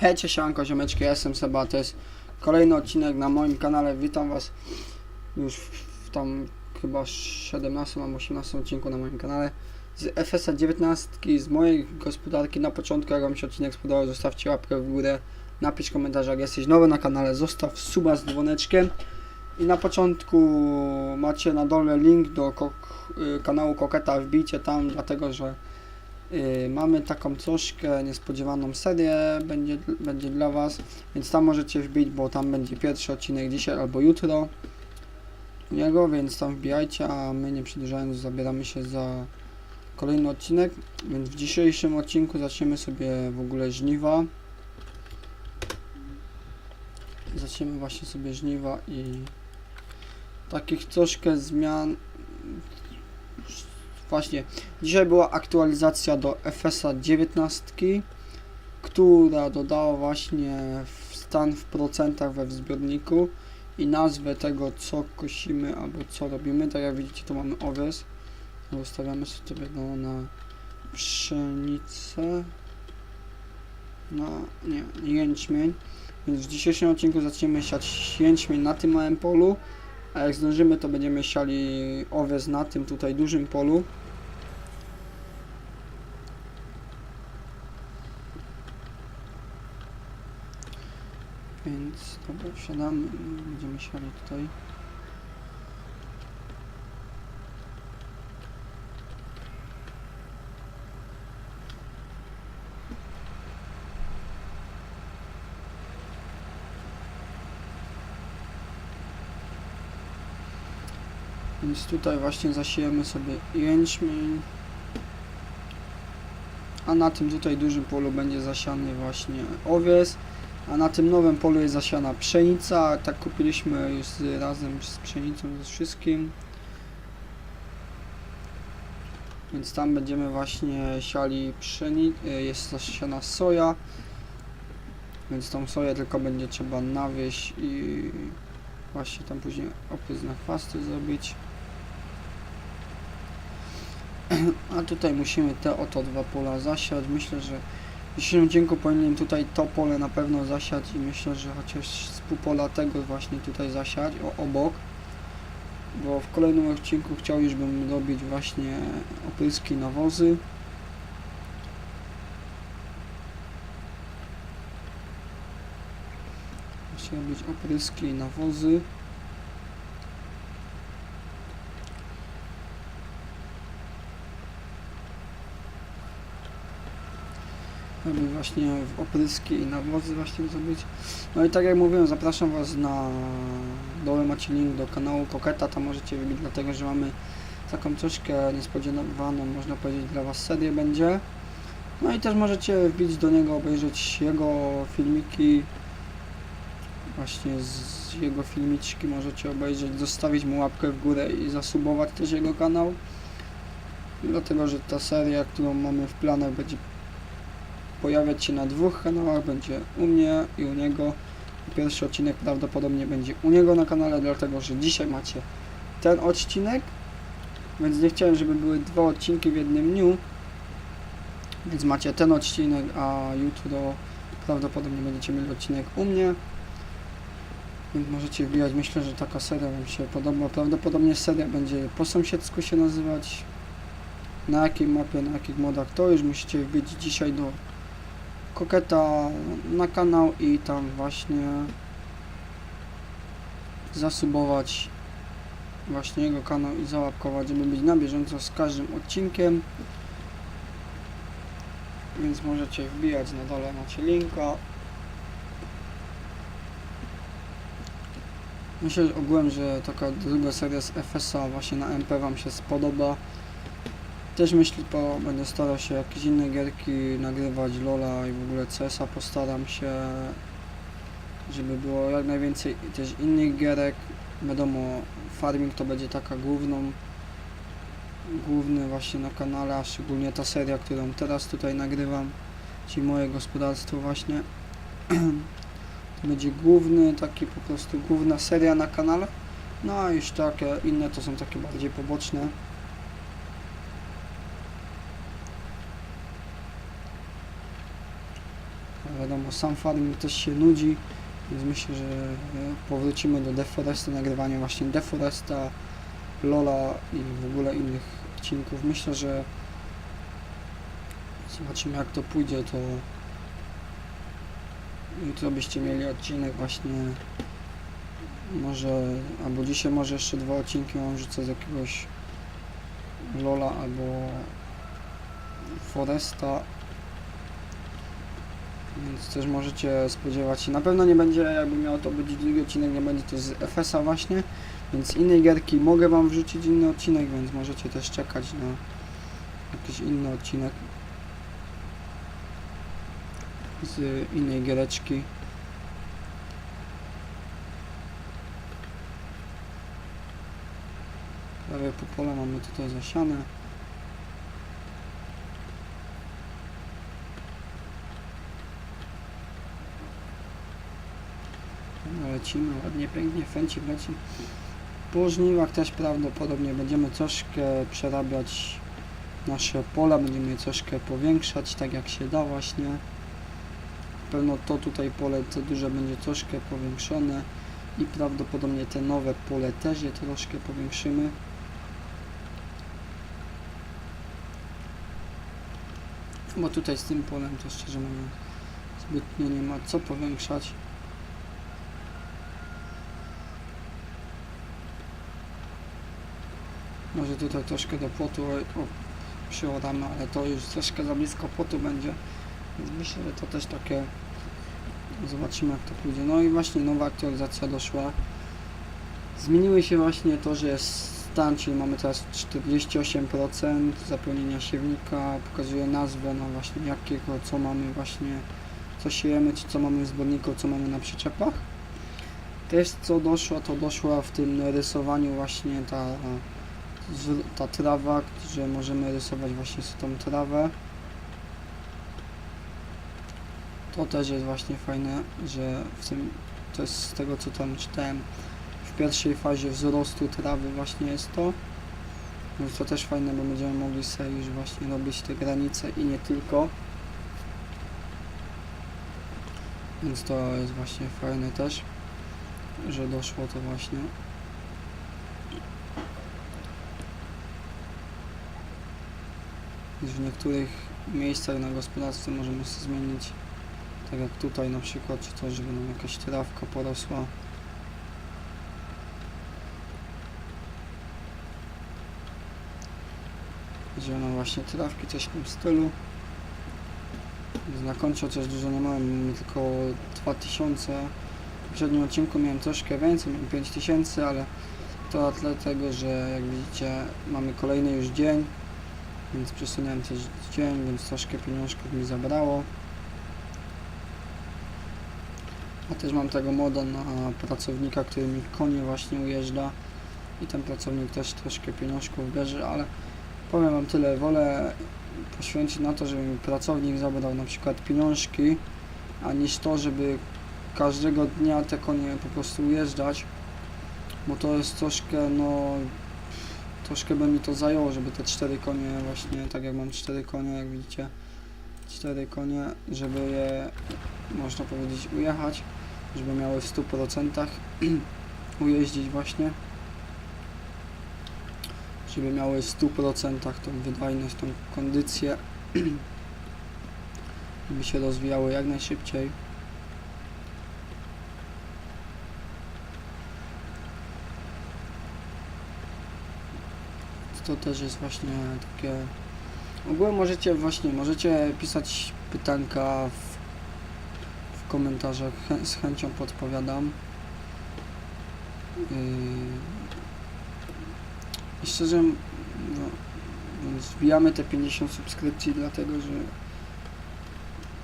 Hej, siemanko, ziomeczki, ja jestem Seba, to jest kolejny odcinek na moim kanale, witam was już w, tam chyba 17 albo 18 odcinku na moim kanale. Z FSA 19, z mojej gospodarki na początku, jak wam się odcinek spodobał, zostawcie łapkę w górę, napisz komentarz, jak jesteś nowy na kanale, zostaw suba z dzwoneczkiem. I na początku macie na dole link do y, kanału Koketa, wbijcie tam, dlatego że mamy taką troszkę niespodziewaną serię, będzie, będzie dla Was, więc tam możecie wbić, bo tam będzie pierwszy odcinek dzisiaj albo jutro niego, więc tam wbijajcie, a my nie przedłużając zabieramy się za kolejny odcinek, więc w dzisiejszym odcinku zaczniemy sobie w ogóle żniwa. Zaczniemy właśnie sobie żniwa i takich troszkę zmian. Właśnie, dzisiaj była aktualizacja do FSA 19, która dodała właśnie stan w procentach we wzbiorniku i nazwę tego, co kosimy albo co robimy. Tak jak widzicie, tu mamy owies. Ustawiamy sobie go na pszenicę. Na, nie, jęczmień. Więc w dzisiejszym odcinku zaczniemy siać jęczmień na tym małym polu, a jak zdążymy, to będziemy siali owies na tym tutaj dużym polu. Więc dobra, wsiadamy będziemy siali tutaj. Więc tutaj właśnie zasiejemy sobie jęczmień. A na tym tutaj dużym polu będzie zasiany właśnie owies. A na tym nowym polu jest zasiana pszenica. Tak kupiliśmy już razem z pszenicą, z wszystkim. Więc tam będziemy właśnie siali pszenicę. Jest zasiana soja. Więc tą soję tylko będzie trzeba nawieść i właśnie tam później oprysk na chwasty zrobić. A tutaj musimy te oto dwa pola zasiać. Myślę, że w dzisiejszym odcinku powinienem tutaj to pole na pewno zasiać i myślę, że chociaż z pół pola tego właśnie tutaj zasiać o, obok. Bo w kolejnym odcinku chciał już bym robić właśnie opryski nawozy. Chciał być opryski nawozy. Właśnie w opryski i nawozy właśnie zrobić. No i tak jak mówiłem, zapraszam Was na dole macie link do kanału Koketa, tam możecie wybić, dlatego że mamy taką troszkę niespodziewaną, można powiedzieć, dla Was serię będzie. No i też możecie wbić do niego, obejrzeć jego filmiki, właśnie z jego filmiczki możecie obejrzeć, zostawić mu łapkę w górę i zasubować też jego kanał. Dlatego, że ta seria, którą mamy w planach będzie pojawiać się na dwóch kanałach, będzie u mnie i u niego. Pierwszy odcinek prawdopodobnie będzie u niego na kanale, dlatego że dzisiaj macie ten odcinek, więc nie chciałem, żeby były dwa odcinki w jednym dniu, więc macie ten odcinek, a jutro prawdopodobnie będziecie mieli odcinek u mnie. Więc możecie wbijać, myślę, że taka seria Wam się podoba. Prawdopodobnie seria będzie po sąsiedzku się nazywać. Na jakiej mapie, na jakich modach, to już musicie wbić dzisiaj do Koketa na kanał i tam właśnie zasubować właśnie jego kanał i załapkować, żeby być na bieżąco z każdym odcinkiem. Więc możecie wbijać na dole, macie linka. Myślę ogółem, że taka druga seria z FSA właśnie na MP Wam się spodoba. Też myślę, bo będę starał się jakieś inne gierki nagrywać, Lola i w ogóle CS-a postaram się, żeby było jak najwięcej też innych gierek. Wiadomo, farming to będzie taka główną, główny właśnie na kanale, a szczególnie ta seria, którą teraz tutaj nagrywam, czyli moje gospodarstwo właśnie. to będzie główny, taki po prostu główna seria na kanale. No a już takie inne to są takie bardziej poboczne. wiadomo, sam farming też się nudzi, więc myślę, że e, powrócimy do Deforesta, nagrywania właśnie Deforesta, Lola i w ogóle innych odcinków. Myślę, że zobaczymy jak to pójdzie, to jutro byście mieli odcinek właśnie może, albo dzisiaj może jeszcze dwa odcinki mam rzucę z jakiegoś Lola albo Foresta więc też możecie spodziewać się, na pewno nie będzie, jakby miał to być drugi odcinek, nie będzie to z FS-a właśnie, więc innej gierki mogę wam wrzucić inny odcinek, więc możecie też czekać na jakiś inny odcinek z innej giereczki. Prawie po pole mamy tutaj zasiane. No, lecimy ładnie, pięknie, fęcik leci. Po żniwach też prawdopodobnie będziemy troszkę przerabiać nasze pola, będziemy je troszkę powiększać, tak jak się da właśnie. Pewno to tutaj pole to duże będzie troszkę powiększone i prawdopodobnie te nowe pole też je troszkę powiększymy. Bo tutaj z tym polem to szczerze mówiąc zbytnio nie ma co powiększać. Może tutaj troszkę do płotu przyładamy, ale to już troszkę za blisko płotu będzie. Więc myślę, że to też takie zobaczymy jak to pójdzie. No i właśnie nowa aktualizacja doszła. Zmieniły się właśnie to, że jest stan, czyli mamy teraz 48% zapełnienia siewnika, pokazuje nazwę, no właśnie jakiego, co mamy właśnie, co siejemy, czy co mamy w zbiorniku, co mamy na przyczepach. Też co doszło, to doszła w tym rysowaniu właśnie ta ta trawa, że możemy rysować właśnie tą trawę. To też jest właśnie fajne, że w tym, to jest z tego co tam czytałem, w pierwszej fazie wzrostu trawy właśnie jest to. Więc to też fajne, bo będziemy mogli sobie już właśnie robić te granice i nie tylko. Więc to jest właśnie fajne też, że doszło to właśnie. W niektórych miejscach na gospodarstwie możemy sobie zmienić, tak jak tutaj na przykład, czy coś, żeby nam jakaś trawka porosła. Zielone właśnie trawki, coś w tym stylu. Na koncie chociaż dużo nie mamy tylko 2000. W poprzednim odcinku miałem troszkę więcej, miałem 5000, ale to dlatego, że jak widzicie mamy kolejny już dzień, więc przesunąłem też dzień, więc troszkę pieniążków mi zabrało. A też mam tego moda na pracownika, który mi konie właśnie ujeżdża i ten pracownik też troszkę pieniążków bierze, ale powiem wam tyle, wolę poświęcić na to, żeby mi pracownik zabrał na przykład pieniążki, a niż to, żeby każdego dnia te konie po prostu ujeżdżać, bo to jest troszkę, no troszkę by mi to zajęło, żeby te cztery konie właśnie, tak jak mam cztery konie, jak widzicie, cztery konie, żeby je, można powiedzieć, ujechać, żeby miały w 100% ujeździć właśnie, żeby miały w 100% tą wydajność, tą kondycję, żeby się rozwijały jak najszybciej. To też jest właśnie takie ogółem możecie właśnie możecie pisać pytanka w, w komentarzach z chęcią podpowiadam. Yy, szczerze no, więc wbijamy te 50 subskrypcji dlatego, że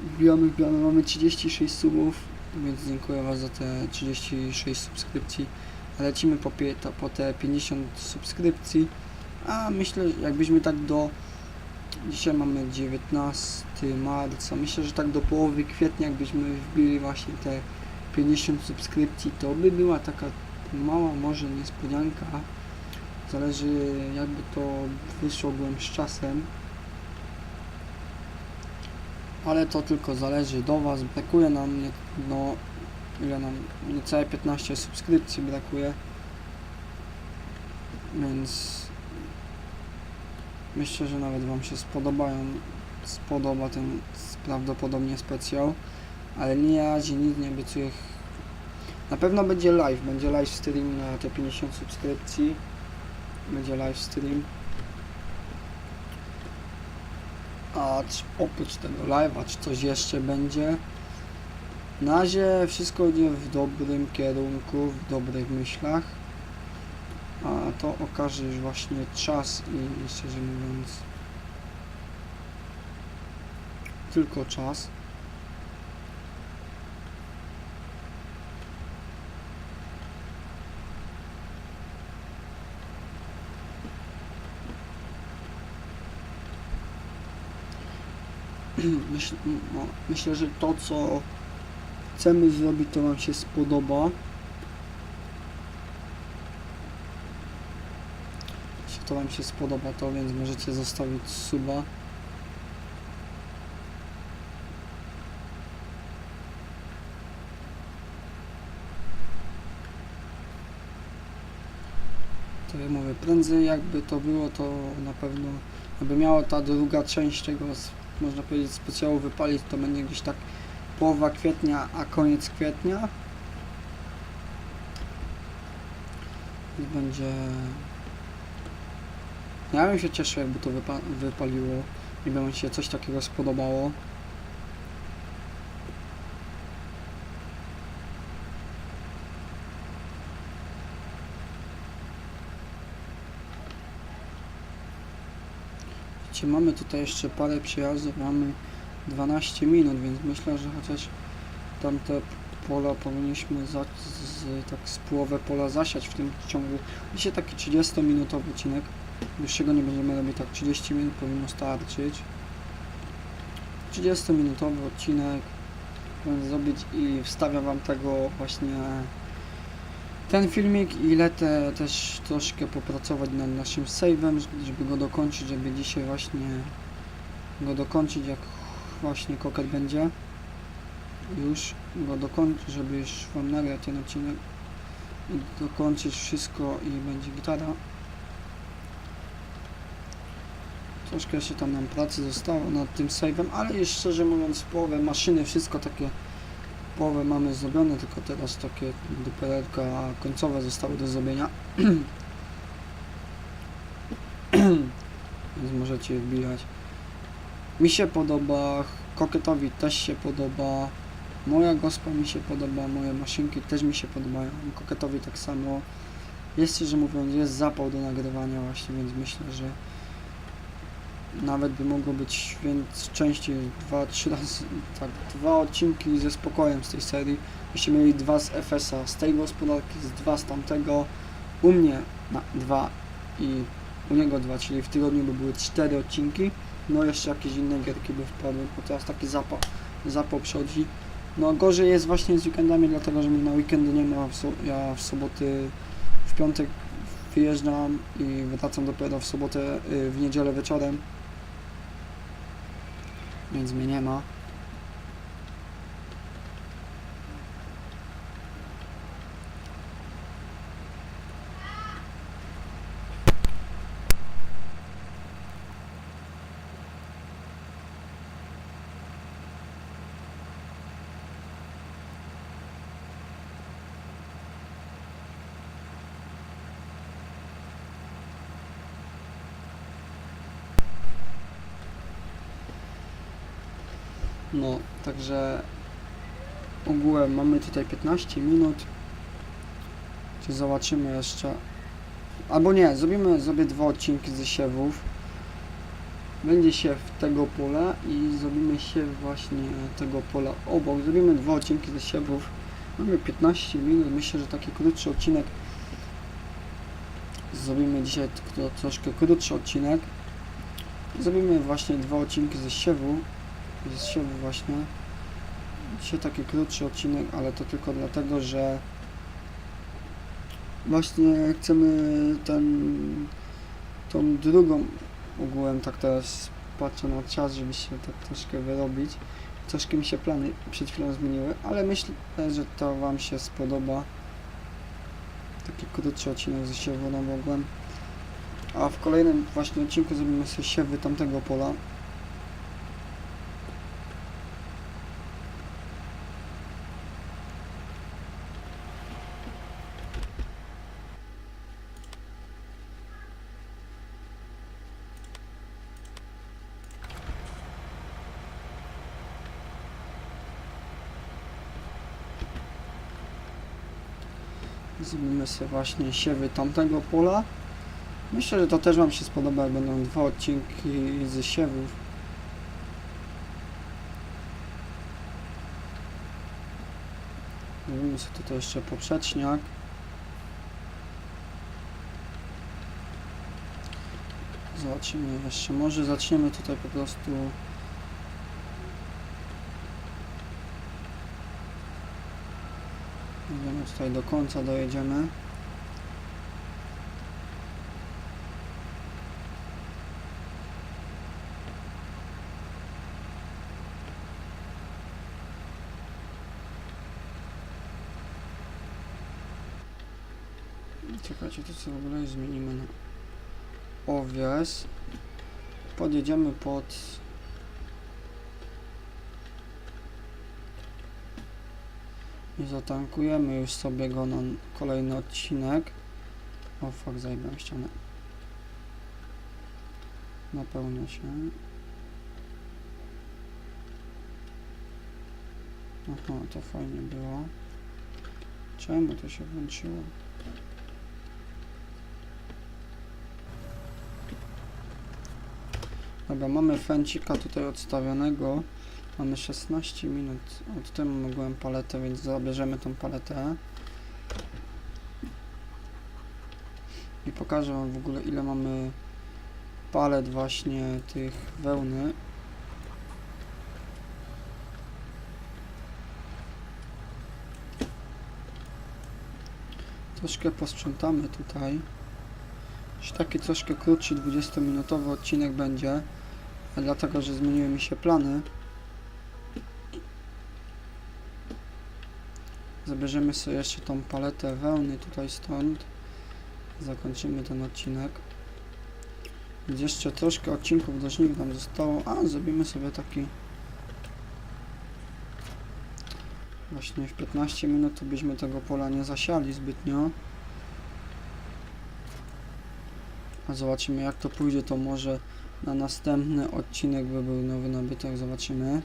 wbijamy, wbijamy, mamy 36 subów więc dziękuję Was za te 36 subskrypcji. Lecimy po, po te 50 subskrypcji a myślę, jakbyśmy tak do. Dzisiaj mamy 19 marca. Myślę, że tak do połowy kwietnia, jakbyśmy wbili właśnie te 50 subskrypcji, to by była taka mała może niespodzianka. Zależy jakby to wyszło byłem z czasem. ale to tylko zależy do Was. Brakuje nam, nie, no, ile nam, niecałe 15 subskrypcji brakuje, więc myślę, że nawet Wam się spodobają, spodoba ten prawdopodobnie specjal, ale nie na razie nic nie obiecuję. Na pewno będzie live, będzie live stream na te 50 subskrypcji, będzie live stream. A czy oprócz tego live'a, czy coś jeszcze będzie? Na razie wszystko idzie w dobrym kierunku, w dobrych myślach. A to okaże właśnie czas i szczerze mówiąc tylko czas. Myśl, no, myślę, że to co chcemy zrobić to Wam się spodoba. To Wam się spodoba to więc możecie zostawić suba. To ja mówię, prędzej jakby to było, to na pewno jakby miała ta druga część tego, można powiedzieć, specjału wypalić, to będzie gdzieś tak połowa kwietnia, a koniec kwietnia. I będzie... Ja bym się cieszył, jakby to wypa wypaliło i by mi się coś takiego spodobało. Widzicie, mamy tutaj jeszcze parę przejazdów, mamy 12 minut, więc myślę, że chociaż tamte pola powinniśmy z, tak z połowę pola zasiać w tym ciągu. Dzisiaj taki 30-minutowy odcinek. Dłuższego nie będziemy robić, tak 30 minut powinno starczyć. 30-minutowy odcinek powinien zrobić i wstawiam Wam tego właśnie ten filmik i lecę też troszkę popracować nad naszym save'em, żeby go dokończyć, żeby dzisiaj właśnie go dokończyć, jak właśnie koket będzie już go dokończyć, żeby już Wam nagrać ten odcinek i dokończyć wszystko i będzie gitara. Troszkę jeszcze tam nam pracy zostało nad tym save'em, ale już szczerze mówiąc połowę maszyny, wszystko takie połowę mamy zrobione, tylko teraz takie duperelka końcowe zostały do zrobienia. Więc możecie wbijać. Mi się podoba, Koketowi też się podoba, moja gospa mi się podoba, moje maszynki też mi się podobają, Koketowi tak samo. Jest szczerze mówiąc, jest zapał do nagrywania właśnie, więc myślę, że nawet by mogło być więc częściej, dwa, trzy razy, tak, dwa odcinki ze spokojem z tej serii. Byście mieli dwa z FS-a, z tej gospodarki, z dwa z tamtego, u mnie na dwa i u niego dwa, czyli w tygodniu by były cztery odcinki. No jeszcze jakieś inne gierki by wpadły, bo teraz taki zapał, zapał przychodzi. No gorzej jest właśnie z weekendami, dlatego że mi na weekendy nie ma, so, ja w soboty, w piątek wyjeżdżam i wracam dopiero w sobotę, y, w niedzielę wieczorem. Więc mnie nie ma. No, także ogółem mamy tutaj 15 minut. Czy zobaczymy jeszcze. Albo nie, zrobimy sobie dwa odcinki ze siewów. Będzie siew tego pola i zrobimy siew właśnie tego pola obok. Zrobimy dwa odcinki ze siewów. Mamy 15 minut. Myślę, że taki krótszy odcinek. Zrobimy dzisiaj troszkę krótszy odcinek. Zrobimy właśnie dwa odcinki ze siewu siewu właśnie. Dzisiaj taki krótszy odcinek, ale to tylko dlatego, że właśnie chcemy ten tą drugą ogółem tak teraz patrzę na czas, żeby się tak troszkę wyrobić. Troszkę mi się plany przed chwilą zmieniły, ale myślę, że to Wam się spodoba. Taki krótszy odcinek ze siewu namogłem. A w kolejnym właśnie odcinku zrobimy sobie siewy tamtego pola. Zrobimy sobie właśnie siewy tamtego pola. Myślę, że to też Wam się spodoba, jak będą dwa odcinki ze siewów. Zrobimy sobie tutaj jeszcze poprzeczniak. Zobaczymy jeszcze, może zaczniemy tutaj po prostu tutaj do końca, dojedziemy. Czekajcie, to co w ogóle zmienimy na owies. Podjedziemy pod zatankujemy już sobie go na kolejny odcinek. O fuck, zajmę ścianę. Napełnia się. Aha, to fajnie było. Czemu to się włączyło? Dobra, mamy fęcika tutaj odstawionego. Mamy 16 minut. Od tym mogłem paletę, więc zabierzemy tą paletę. I pokażę wam w ogóle ile mamy palet właśnie tych wełny. Troszkę posprzątamy tutaj. Już taki troszkę krótszy, 20-minutowy odcinek będzie, dlatego że zmieniły mi się plany. Zabierzemy sobie jeszcze tą paletę wełny tutaj stąd. Zakończymy ten odcinek. Więc jeszcze troszkę odcinków do żniw nam zostało. A, zrobimy sobie taki... Właśnie w 15 minut byśmy tego pola nie zasiali zbytnio. A zobaczymy jak to pójdzie, to może na następny odcinek by był nowy nabytek, zobaczymy.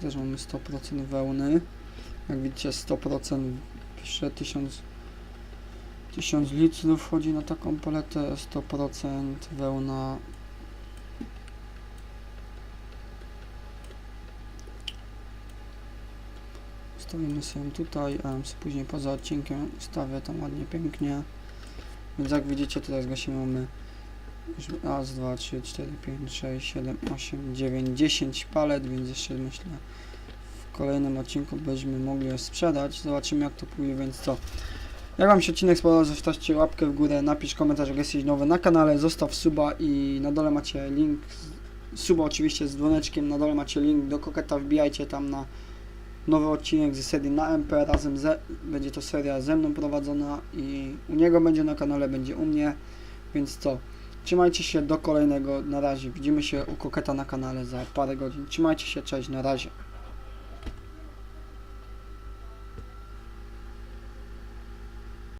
Też mamy 100% wełny. Jak widzicie 100% pisze 1000 1000 litrów wchodzi na taką paletę, 100% wełna Stawimy sobie tutaj, a później poza odcinkiem stawię tam ładnie, pięknie. Więc jak widzicie tutaj zgasimy mamy raz, dwa, trzy, cztery, pięć, sześć, siedem, osiem, dziewięć, dziesięć palet, więc jeszcze myślę w kolejnym odcinku będziemy mogli je sprzedać. Zobaczymy jak to pójdzie, więc co. Jak Wam się odcinek spodobał, zostawcie łapkę w górę, napisz komentarz, jak jesteś nowy na kanale, zostaw suba i na dole macie link, suba oczywiście z dzwoneczkiem, na dole macie link do Koketa, wbijajcie tam na nowy odcinek ze serii na MP, razem ze, będzie to seria ze mną prowadzona i u niego będzie na kanale, będzie u mnie, więc co, trzymajcie się do kolejnego, na razie, widzimy się u Koketa na kanale za parę godzin, trzymajcie się, cześć, na razie.